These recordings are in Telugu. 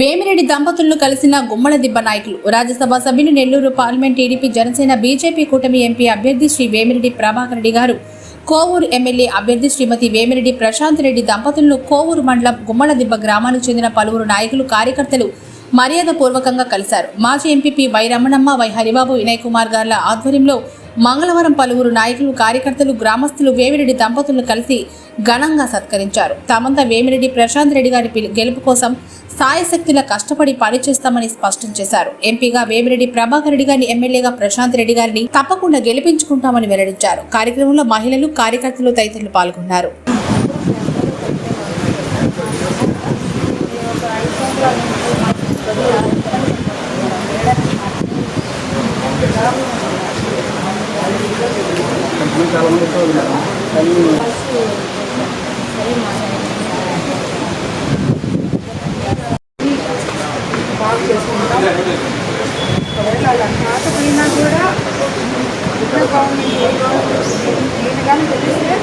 వేమిరెడ్డి దంపతులను కలిసిన గుమ్మల దిబ్బ నాయకులు రాజ్యసభ సభ్యులు Nellore parliament TDP Janasena BJP కూటమి ఎంపీ అభ్యర్థి శ్రీ వేమిరెడ్డి ప్రభాకర్ రెడ్డి గారు కోవూరు ఎమ్మెల్యే అభ్యర్థి శ్రీమతి వేమిరెడ్డి ప్రశాంత్ రెడ్డి దంపతులను కోవూరు మండలం గుమ్మల దిబ్బ గ్రామానికి చెందిన పలువురు నాయకులు కార్యకర్తలు మర్యాదపూర్వకంగా కలిశారు. మాజీ MPP Y Ramanamma Y Haribabu Vinay Kumar గార్ల ఆధ్వర్యంలో మంగళవారం పలువురు నాయకులు కార్యకర్తలు గ్రామస్తులు వేమిరెడ్డి దంపతులను కలిసి ఘనంగా సత్కరించారు. తమంతా వేమిరెడ్డి ప్రశాంత్ రెడ్డి గారి పిలు- గెలుపు కోసం సాయశక్తుల కష్టపడి పనిచేస్తామని స్పష్టం చేశారు. ఎంపీగా వేమిరెడ్డి ప్రభాకర్ రెడ్డి గారిని ఎమ్మెల్యేగా ప్రశాంత్ రెడ్డి గారిని తప్పకుండా గెలిపించుకుంటామని వెల్లడించారు. కార్యక్రమంలో మహిళలు కార్యకర్తలు తదితరులు పాల్గొన్నారు. బాగు చేసుకుంటాం. ఒకవేళ అలా కాకపోయినా కూడా ఇక్కడ గవర్నమెంట్ ఏ కానీ తెలిస్తే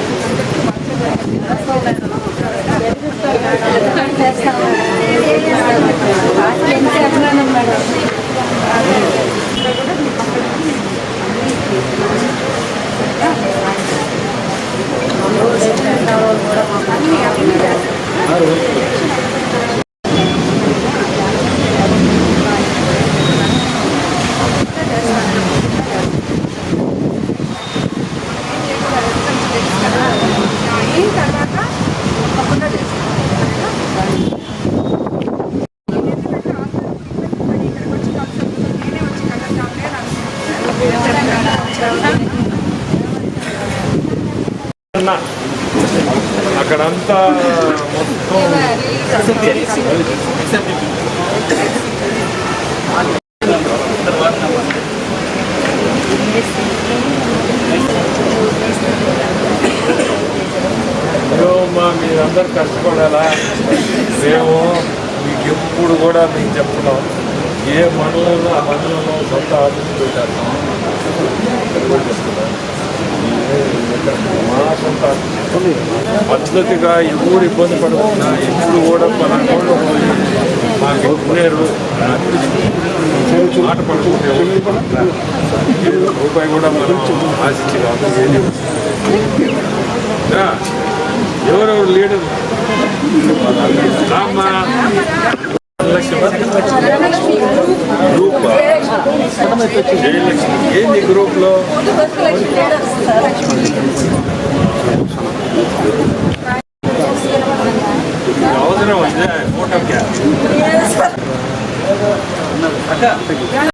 అన్న. అక్కడంతా మొత్తం మా మీరందరూ కష్టపడాలా మేము మీకు ఎప్పుడు కూడా మేము చెప్తున్నాం ఏ మండలంలో ఆ మండలంలో సొంత ఆఫీస్ పెట్టారు మా సొంత ఆఫీస్. పద్ధతిగా ఎవరు ఇబ్బంది పడకుండా ఎప్పుడు కూడా మన వాళ్ళు మాకు మాట పడుకుంటే రూపాయి కూడా మనం ఆశించి ఎవరెవరు లీడర్? రామ్మా గ్రూప్ జయలక్ష్మి. ఏంది గ్రూప్లో? అవసరం ఉందా ఫోటో క్యాప్